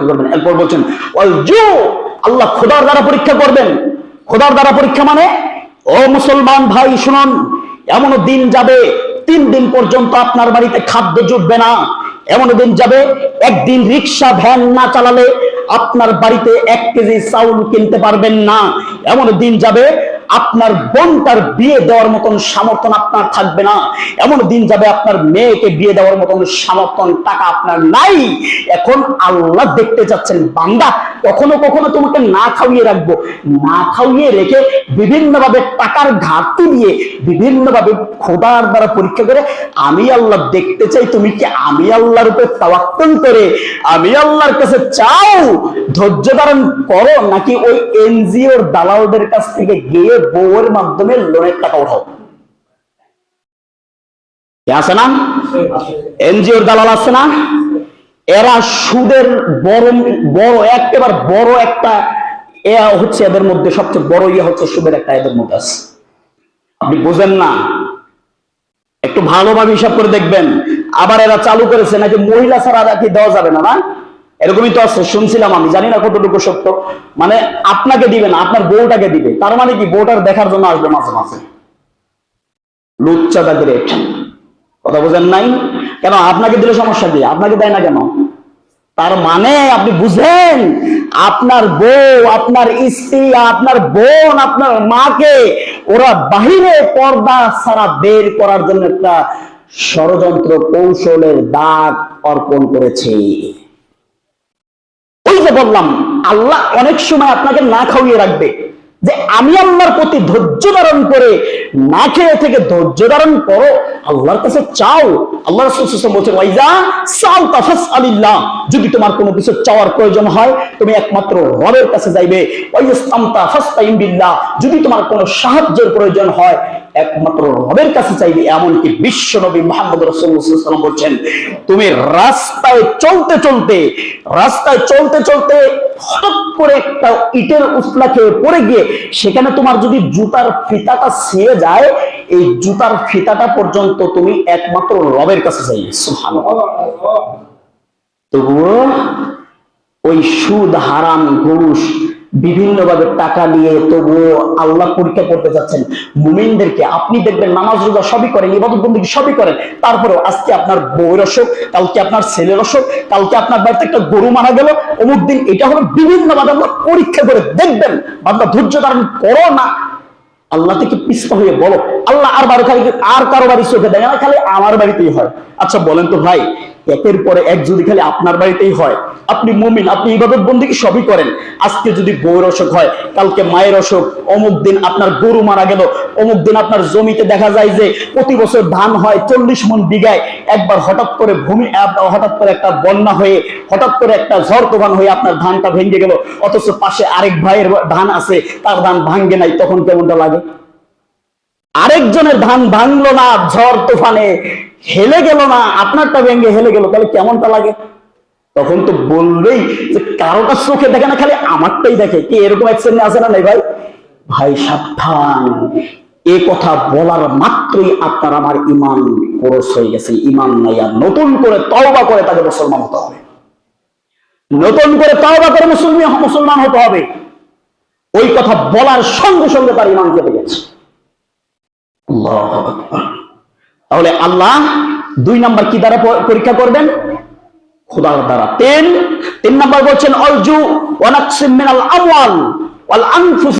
পরীক্ষা করবেন। এরপর বলছেন আল্লাহ খোদার দ্বারা পরীক্ষা করবেন। খোদার দ্বারা পরীক্ষা মানে ও মুসলমান ভাই, শুনুন এমন দিন যাবে, তিন দিন পর্যন্ত আপনার বাড়িতে খাদ্য জুটবে না। এমন দিন যাবে, একদিন রিক্সা, ভ্যান না চালালে আপনার বাড়িতে এক কেজি চাউল কিনতে পারবেন না। এমন দিন যাবে আপনার বোনটার বিয়ে দেওয়ার মতন সামর্থ্য আপনার থাকবে না। এমন দিন যাবে আপনার মেয়েকে বিয়ে দেওয়ার মতন সামর্থ্য টাকা আপনার নাই। এখন আল্লাহ দেখতে যাচ্ছেন, বান্দা, কখনো কখনো তোমাকে না খাওয়িয়ে রাখব। না খাওয়িয়ে রেখে বিভিন্ন ভাবে টাকার ঘাটতি দিয়ে বিভিন্ন ভাবে খোদার দ্বারা পরীক্ষা করে, আমি আল্লাহ দেখতে চাই, তুমি কি আমি আল্লাহর উপর তাওয়াক্কুল করে আমি আল্লাহর কাছে চাও, ধৈর্য ধারণ করো, নাকি ওই এনজিওর দালালদের কাছ থেকে গিয়ে বউয়ের মাধ্যমে লোনের টাকা উঠাও। আছে না? এনজিওর দালাল আছে না? এরা সুদের বড় বড়, একেবারে বড় একটা এ হচ্ছে এদের মধ্যে, সবচেয়ে বড় ইয়ে হচ্ছে সুদের একটা এদের মধ্যে আছে। আপনি বুঝেন না? একটু ভালোভাবে হিসাব করে দেখবেন। আবার এরা চালু করেছে, নাকি মহিলা ছাড়া নাকি দেওয়া যাবে না না? এরকমই তো আছে, শুনছিলাম আমি, জানি না কতটুকু সত্য। মানে আপনাকে দিবে না, আপনার বউটাকে দিবে। তার মানে কি, বউটার দেখার জন্য আসবে মাঝে মাঝে। লুচ্চা গ্রেট কথা বোঝেন নাই? কেন, আপনাকে দিলে সমস্যা কি? আপনাকে দেয় না কেন? তার মানে আপনি বুঝেন, আপনার বউ, আপনার স্ত্রী, আপনার বোন, আপনার মাকে ওরা বাহিরে পর্দা ছাড়া বের করার জন্য একটা ষড়যন্ত্র কৌশলের দাগ অর্পণ করেছে। যে বললাম, আল্লাহ অনেক সময় আপনাকে না খাওয়িয়ে রাখবে। যে আমি আল্লাহর প্রতি ধৈর্য ধারণ করে না খেয়ে থেকে ধৈর্য ধারণ করো, আল্লাহর কাছে চাও। আল্লাহ বলছেন, ওয়াইজা তাফাস আলিল্লাহ যদি তোমার কোনো কিছু চাওয়ার প্রয়োজন হয়, তুমি একমাত্র রবের কাছে যাইবে। সামতা ফাস্তাইন বিল্লাহ যদি তোমার কোনো সাহায্যের প্রয়োজন হয় একমাত্র রবের কাছে চাইবে এমনকি বিশ্ব নবী মোহাম্মদ রসুল্লাহাম বলছেন, তুমি রাস্তায় চলতে চলতে, রাস্তায় চলতে চলতে করে একটা ইটের উসলা খেয়ে পড়ে গিয়ে সেখানে তোমার যদি জুতার ফিতাটা ছিঁড়ে যায়, এই জুতার ফিতাটা পর্যন্ত তুমি একমাত্র রবের কাছে চাইবে সুবহানাল্লাহ। তবুও ওই সুদ হারাম ঘুষ বিভিন্ন ভাবে টাকা নিয়ে তবুও আল্লাহ পরীক্ষা করতে যাচ্ছেন। মুমিনদেরকে আপনি দেখবেন নামাজ রোজা সবই করেন, ইবাদত বন্দী সবই করেন। তারপরে আজকে আপনার বউয়ের অসুখ, কালকে আপনার ছেলের অসুখ, কালকে আপনার বাড়িতে একটা গরু মারা গেল, অমুক দিন এটা হলো বিভিন্ন ভাবে আমরা পরীক্ষা করে দেখবেন। বান্দা ধৈর্য ধারণ করো না। আল্লাহ থেকে পিস্তা হয়ে বলো, আল্লাহ আর বারো খালি আর কারও বাড়ি চোখে দেয় না, খালি আমার বাড়িতেই হয়। আচ্ছা বলেন তো ভাই, একের পরে এক যদি খালি আপনার বাড়িতেই হয় আপনি মুমিন, আপনি ইবাদত বন্দি সবই করেন? আজকে যদি বউয়ের অসুখ হয়, কালকে মায়ের অসুখ, অমুক দিন আপনার গরু মারা গেল, অমুক দিন আপনার জমিতে দেখা যায় যে প্রতি বছর ধান হয় চল্লিশ মন বিঘায়, একবার হঠাৎ করে ভূমি হঠাৎ করে একটা বন্যা হয়ে, হঠাৎ করে একটা ঝড় তুফান হয়ে আপনার ধানটা ভেঙে গেল, অথচ পাশে আরেক ভাইয়ের ধান আছে, তার ধান ভাঙ্গে নাই, তখন কেমনটা লাগে? আরেকজনের ধান ভাঙলো না, ঝড় তুফানে হেলে গেল না, আপনারটা ভেঙে হেলে গেল, তাহলে কেমনটা লাগে? তখন তো বলবেই যে কারোটা চোখে দেখে না, খালি আমারটাই দেখে। কি এরকম শ্রেণি আছে না নাই ভাই? ভাই, সাবধান। এ কথা বলার মাত্রই আপনার আমার ইমান খরচ হয়ে গেছে। ইমান নাই আর নতুন করে তওবা করে তাকে মুসলমান হতে হবে। নতুন করে তওবা করে মুসলমান মুসলমান হতে হবে। ওই কথা বলার সঙ্গে সঙ্গে তার ইমান কেটে গেছে। তাহলে আল্লাহ দুই নাম্বার কি দ্বারা পরীক্ষা করবেন? খোদার দ্বারা। তিন তিন নম্বর বলছেন অলজু ওয়ানাকসিম মিনাল আমওয়াল ওয়াল আনফুস